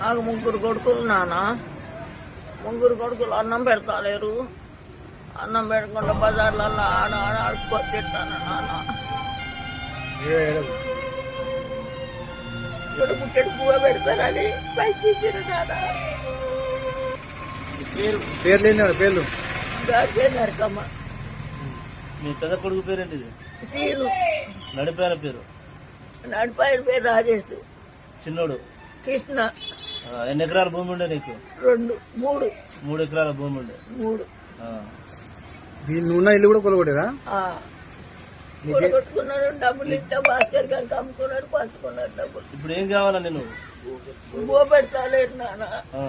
నాకు ముగ్గురు కొడుకులు నాన్న. ముగ్గురు కొడుకులు అన్నం పెడతాలేరు. అన్నం పెట్టకుండా బజార్లలో ఆడ ఆడ ఆడుకొని తింటాను నాన్న. ఇక్కడ ముట్టడి పువ్వ పెడతారని పైకి ఇచ్చారు నాన్న. పేరు? పేర్లు నరకమ్మ. మీ పెద్ద కొడుకు పేరేంటిది సీను. నడిపాయన పేరు? నడిపాయన పేరు రాజేష్. చిన్నోడు? కృష్ణ. ఎన్ని ఎకరాల భూమి ఉండే నీకు? రెండు మూడు. మూడు ఎకరాల భూమి ఉండే. మూడు. ఆ. నువ్వున్న ఇల్లు కూడా కొలగొట్టారా? ఆ. కూడగొట్టుకున్నాడు డబ్బులు ఇస్తే భాస్కర్ గారికి అమ్ముకున్నాడు పంచుకున్నాడు డబ్బులు. ఇప్పుడు ఏం కావాలా నేను బో పెడతాలేదు నాన్న. ఆ.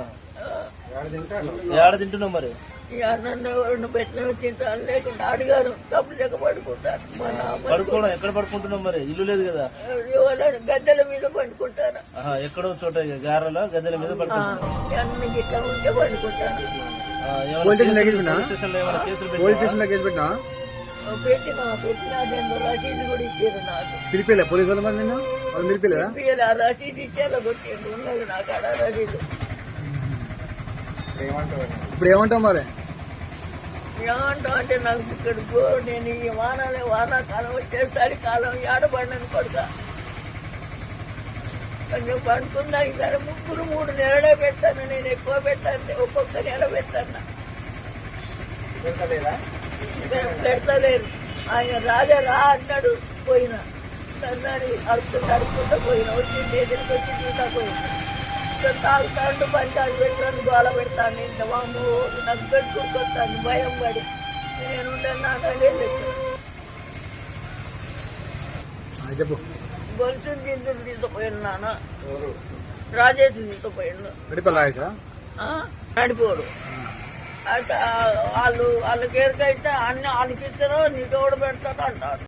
ఏడ తింటున్నావు మరి? ఈ అన్నం పెట్టిన తింటాను లేకుండా అడిగారు డబ్బులు చెక్క నాన్న పడుకోవడం ఎక్కడ పడుకుంటున్నావు మరి? ఇల్లు లేదు కదా. గద్దెల మీద పండుకుంటారు ఆహా, ఎక్కడో చోట గారెల గద్దెల మీద పడుకుంటున్నావు? అన్ని గిట్ల ఉంటే పోలీస్ స్టేషన్ కేసులు పెట్టినా? పెట్టిన పెట్టిన రెండు రసీదు కూడా ఇచ్చారు నాకు. పిలిపిలే? పోలీసు వాళ్ళు మరి నిన్న వాళ్ళు పిలిపిలేదా పిల్లలు ఆ రసీదు ఇచ్చేలా కొట్టిండు ఉన్నది నాకు ఆడ రసీదు. ఇప్పుడు ఏమంటావు మరి? ఏమంటావు అంటే నాకు ఇక్కడ పో నేను ఈ వానాలే వానాకాలం వచ్చేసరి కాలం ఏడబడినని కొడుక. కొంచెం పండుకున్నా సరే ముగ్గురు మూడు నెలలే పెట్టాను. నేను ఎక్కువ పెట్టాను ఒక్కొక్క నెల పెట్టాను. పెడతలేరు ఆయన రాజా రా అన్నాడు. పోయినా. సన్నాడు అడుపుకుంటూ అడుపుకుంటూ పోయినా. వచ్చి దగ్గరికి వచ్చి చూసా పోయినా. తాగుతాండు పంచాలు పెట్టాను గోల పెడతాను. ఇంత వాము నాకు పెట్టుకుంటాను భయం పడి. నేను నాకు అదే లేదు ఆ, చెప్పు. గొలుసు గింజలు తీసుకుపోయాను నాన్న. రాజేష్ తీసుకుపోయాడు. ఆ? నడిపోడు. వాళ్ళు వాళ్ళకి ఎరకైతే అన్ని వాళ్ళకి నీ తోడు పెడతాడు అంటారు.